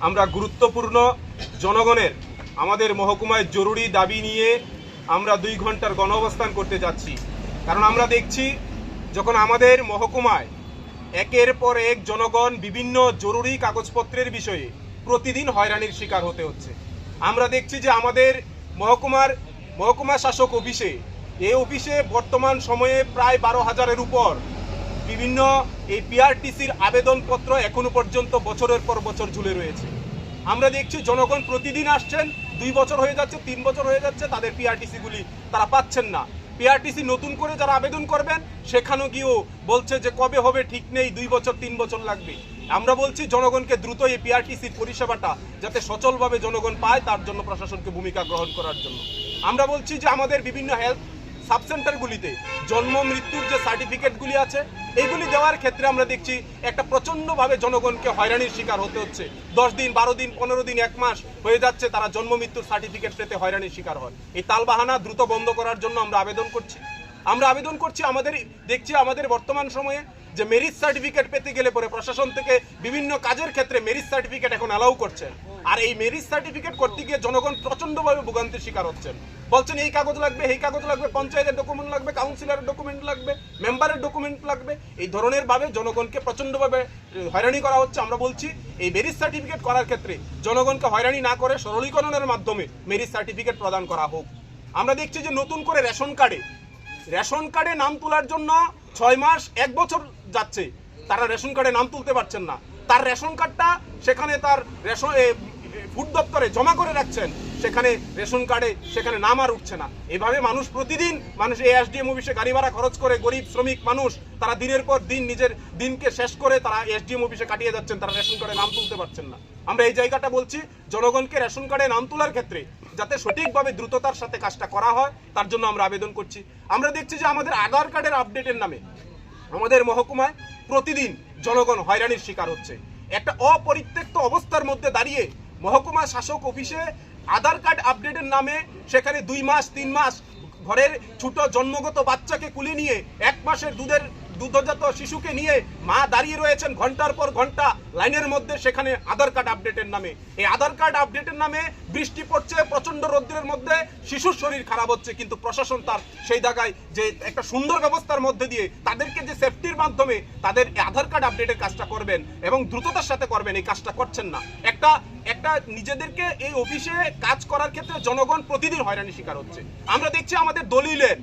আমরা গুরুত্বপূর্ণ জনগণের, আমাদের মহকুমায় জরুরি দাবি নিয়ে আমরা দুই ঘণ্টার গণ অবস্থান করতে যাচ্ছি। কারণ আমরা দেখছি, যখন আমাদের মহকুমায় একের পর এক জনগণ বিভিন্ন জরুরি কাগজপত্রের বিষয়ে প্রতিদিন হয়রানির শিকার হতে হচ্ছে। আমরা দেখছি যে আমাদের মহকুমার, মহকুমা শাসক অফিসে এই অফিসে বর্তমান সময়ে প্রায় বারো হাজারের উপর বিভিন্ন এই পিআরটিসির আবেদনপত্র এখনও পর্যন্ত বছরের পর বছর ঝুলে রয়েছে। আমরা দেখছি জনগণ প্রতিদিন আসছেন, দুই বছর হয়ে যাচ্ছে, তিন বছর হয়ে যাচ্ছে, তাদের পিআরটিসি গুলি তারা পাচ্ছেন না। পিআরটিসি নতুন করে যারা আবেদন করবেন সেখানেও গিয়েও বলছে যে কবে হবে, ঠিক নেই, দুই বছর, তিন বছর লাগবে। আমরা বলছি জনগণকে দ্রুত এই পিআরটিসির পরিষেবাটা যাতে সচলভাবে জনগণ পায়, তার জন্য প্রশাসনকে ভূমিকা গ্রহণ করার জন্য। আমরা বলছি যে আমাদের বিভিন্ন হেলথ সাবসেন্টারগুলিতে জন্ম, মৃত্যুর যে সার্টিফিকেটগুলি আছে এইগুলি দেওয়ার ক্ষেত্রে আমরা দেখছি একটা প্রচণ্ডভাবে জনগণকে হয়রানির শিকার হতে হচ্ছে। দশ দিন, বারো দিন, পনেরো দিন, এক মাস হয়ে যাচ্ছে তারা জন্ম, মৃত্যুর সার্টিফিকেট পেতে হয়রানির শিকার হয় এই তালবাহানা দ্রুত বন্ধ করার জন্য আমরা আবেদন করছি। আমরা আবেদন করছি আমাদের, দেখছি আমাদের বর্তমান সময়ে যে মেরিট সার্টিফিকেট পেতে গেলে পরে প্রশাসন থেকে বিভিন্ন কাজের ক্ষেত্রে মেরিট সার্টিফিকেট এখন অ্যালাউ করছে। আর এই মেরিট সার্টিফিকেট করতে গিয়ে জনগণ প্রচন্ডভাবে ভোগান্তির শিকার হচ্ছেন। বলছেন এই কাগজ লাগবে এই কাগজ লাগবে পঞ্চায়েতের ডকুমেন্ট লাগবে কাউন্সিলরের ডকুমেন্ট লাগবে মেম্বারের ডকুমেন্ট লাগবে। এই ধরনের ভাবে জনগণকে প্রচন্ডভাবে এ, হয়রানি করা হচ্ছে। আমরা বলছি এই মেরিট সার্টিফিকেট করার ক্ষেত্রে জনগণকে হয়রানি না করে সরলীকরণের মাধ্যমে মেরিট সার্টিফিকেট প্রদান করা হোক। আমরা দেখছি যে নতুন করে রেশন কার্ডে রেশন কার্ডে নাম তোলার জন্য ছয় মাস এক বছর যাচ্ছে। তারা রেশন কার্ডে নাম তুলতে পারছেন না। তার রেশন কার্ডটা সেখানে তার রেশন ফুড দপ্তরে জমা করে রাখছেন। সেখানে রেশন কার্ডে, সেখানে নাম আর উঠছে না। এভাবে মানুষ প্রতিদিন, মানুষ এই এসডিএম অফিসে গাড়ি ভাড়া খরচ করে, গরিব শ্রমিক মানুষ, তারা দিনের পর দিন নিজের দিনকে শেষ করে তারা এস এসডিএম অফিসে কাটিয়ে যাচ্ছেন, তারা রেশন কার্ডে নাম তুলতে পারছেন না। আমরা এই জায়গাটা বলছি, জনগণকে রেশন কার্ডে নাম তোলার ক্ষেত্রে যাতে সঠিকভাবে দ্রুততার সাথে কাজটা করা হয়, তার জন্য আমরা আবেদন করছি। আমরা দেখছি যে আমাদের আধার কার্ডের আপডেটের নামে আমাদের মহকুমায় প্রতিদিন জনগণ হয়রানির শিকার হচ্ছে। একটা অপরিত্যক্ত অবস্থার মধ্যে দাঁড়িয়ে মহকুমা শাসক অফিসে আধার কার্ড আপডেটের নামে সেখানে দুই মাস, তিন মাস ঘরের ছোট জন্মগত বাচ্চাকে কুলে নিয়ে এক মাসের দুধের দুগ্ধজাত শিশুকে নিয়ে মা দাঁড়িয়ে রয়েছেন ঘণ্টার পর ঘণ্টা লাইনের মধ্যে, সেখানে আধার কার্ড আপডেটের নামে। এই আধার কার্ড আপডেটের নামে বৃষ্টি পড়ছে প্রচণ্ড রৌদ্রের মধ্যে। শিশুর শরীর খারাপ হচ্ছে, কিন্তু প্রশাসন তার সেই জায়গায় যে একটা সুন্দর ব্যবস্থার মধ্যে দিয়ে তাদেরকে যে সেফটির মাধ্যমে তাদের আধার কার্ড আপডেটের কাজটা করবেন এবং দ্রুততার সাথে করবেন, এই কাজটা করছেন না। একটা একটা নিজেদেরকে এই অফিসে কাজ করার ক্ষেত্রে জনগণ প্রতিদিন হয়রানি শিকার হচ্ছে। আমরা দেখছি আমাদের দলিলের,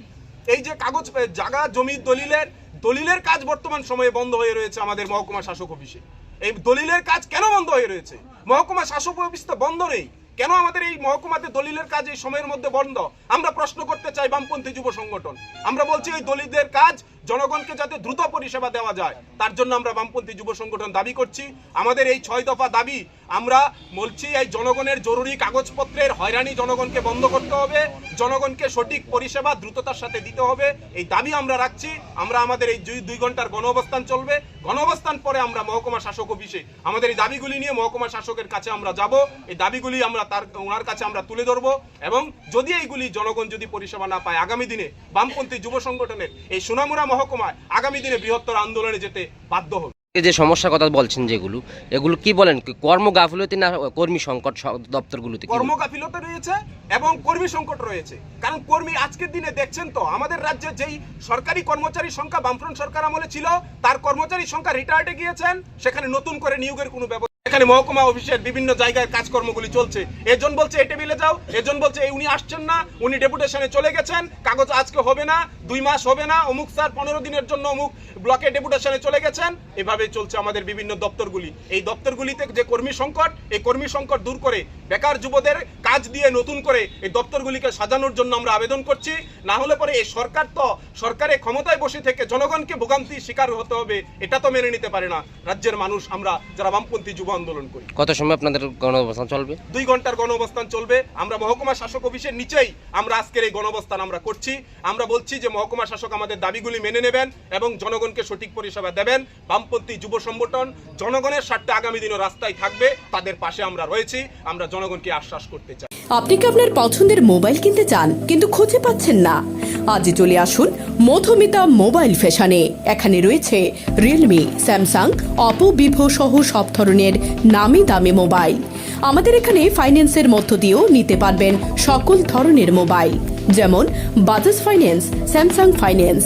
এই যে কাগজ জায়গা, জমি দলিলের দলিলের কাজ বর্তমান সময়ে বন্ধ হয়ে রয়েছে আমাদের মহকুমা শাসক অফিসে। এই দলিলের কাজ কেন বন্ধ হয়ে রয়েছে? মহকুমা শাসক অফিস তো বন্ধ নেই। কেন আমাদের এই মহকুমাতে দলিলের কাজ এই সময়ের মধ্যে বন্ধ? আমরা প্রশ্ন করতে চাই বামপন্থী যুব সংগঠন। আমরা বলছি এই দলিলদের কাজ জনগণকে যাতে দ্রুত পরিষেবা দেওয়া যায়, তার জন্য আমরা বামপন্থী যুব সংগঠন দাবি করছি। আমাদের এই ছয় দফা দাবি, আমরা বলছি এই জনগণের জরুরি কাগজপত্রের হয়রানি জনগণকে বন্ধ করতে হবে, জনগণকে সঠিক পরিষেবা দ্রুততার সাথে দিতে হবে। এই দাবি আমরা রাখছি, আমরা আমাদের এই দুই ঘণ্টার গণ অবস্থান চলবে। গণ অবস্থান পরে আমরা মহকুমা শাসক অফিসে, আমাদের এই দাবিগুলি নিয়ে মহকুমা শাসকের কাছে আমরা যাব। এই দাবিগুলি আমরা তার ওনার কাছে আমরা তুলে ধরবো এবং যদি এইগুলি জনগণ যদি পরিষেবা না পায়, আগামী দিনে বামপন্থী যুব সংগঠনের এই সোনামুড়া মহকুমায় আগামী দিনে বৃহত্তর আন্দোলনে যেতে বাধ্য হবে। যে সমস্যার কথা বলছেন যেগুলো এগুলো কি বলেন? কর্ম গাফিলতি না কর্মী সংকট স- দপ্তরগুলোতে কি বলেন? কর্মগাফিলতা রয়েছে এবং কর্মী সংকট রয়েছে। কারণ কর্মী আজকের দিনে দেখছেন তো আমাদের রাজ্যে যেই সরকারি কর্মচারীর সংখ্যা বামফ্রন্ট সরকার আমলে ছিল তার কর্মচারীর সংখ্যা রিটায়ার্ডে গিয়েছেন সেখানে নতুন করে নিয়োগের কোনো ব্যবস্থা এখানে মহকুমা অফিসের বিভিন্ন জায়গায় কাজকর্মগুলি চলছে। এজন বলছে, এই টেবিলে যাও। এজন বলছে উনি আসছেন না। উনি ডেপুটেশনে চলে গেছেন। কাগজ আজকে হবে না, দুই মাস হবে না। অমুক স্যার পনেরো দিনের জন্য অমুক ব্লকে ডেপুটেশনে চলে গেছেন। এভাবে চলছে আমাদের বিভিন্ন দপ্তরগুলি। এই দপ্তরগুলিতে যে কর্মী সংকট, এই কর্মী সংকট দূর করে বেকার যুবদের কাজ দিয়ে নতুন করে এই দপ্তরগুলিকে সাজানোর জন্য আমরা আবেদন করছি। না হলে পরে এই সরকার তো সরকারের ক্ষমতায় বসে থেকে জনগণকে ভোগান্তি শিকার হতে হবে এটা তো মেনে নিতে পারে না। রাজ্যের মানুষ আমরা যারা বামপন্থী যুব আন্দোলন করি। কত সময় আপনাদের গণ অবস্থান চলবে? দুই ঘণ্টার গণঅবস্থান চলবে। আমরা মহকুমা শাসক অফিসের নিচেই আমরা আজকের এই গণঅবস্থান আমরা করছি। আমরা বলছি যে মহকুমা শাসক আমাদের দাবিগুলি মেনে নেবেন এবং জনগণকে সঠিক পরিষেবা দেবেন। বামপন্থী যুব সংগঠন জনগণের স্বার্থে আগামী দিনও রাস্তায় থাকবে তাদের পাশে আমরা রয়েছি। আমরা জনগণকে আশ্বাস করতে চাই। আপনি কি আপনার পছন্দের মোবাইল কিনতে চান, কিন্তু খুঁজে পাচ্ছেন না? আজ চলে আসুন মধুমিতা মোবাইল ফ্যাশনে। এখানে রয়েছে রিয়েলমি স্যামসাং অপো ভিভো সহ সব ধরনের নামি দামি মোবাইল। আমাদের এখানে ফাইন্যান্সের মধ্য দিয়েও নিতে পারবেন সকল ধরনের মোবাইল। যেমন Bajaj finance Samsung finance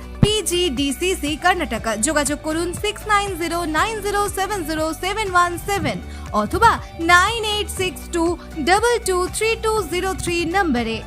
PGDCC Karnataka যোগাযোগ করুন six nine zero nine zero seven zero seven one seven অথবা nine eight six two double two three two zero three নম্বরে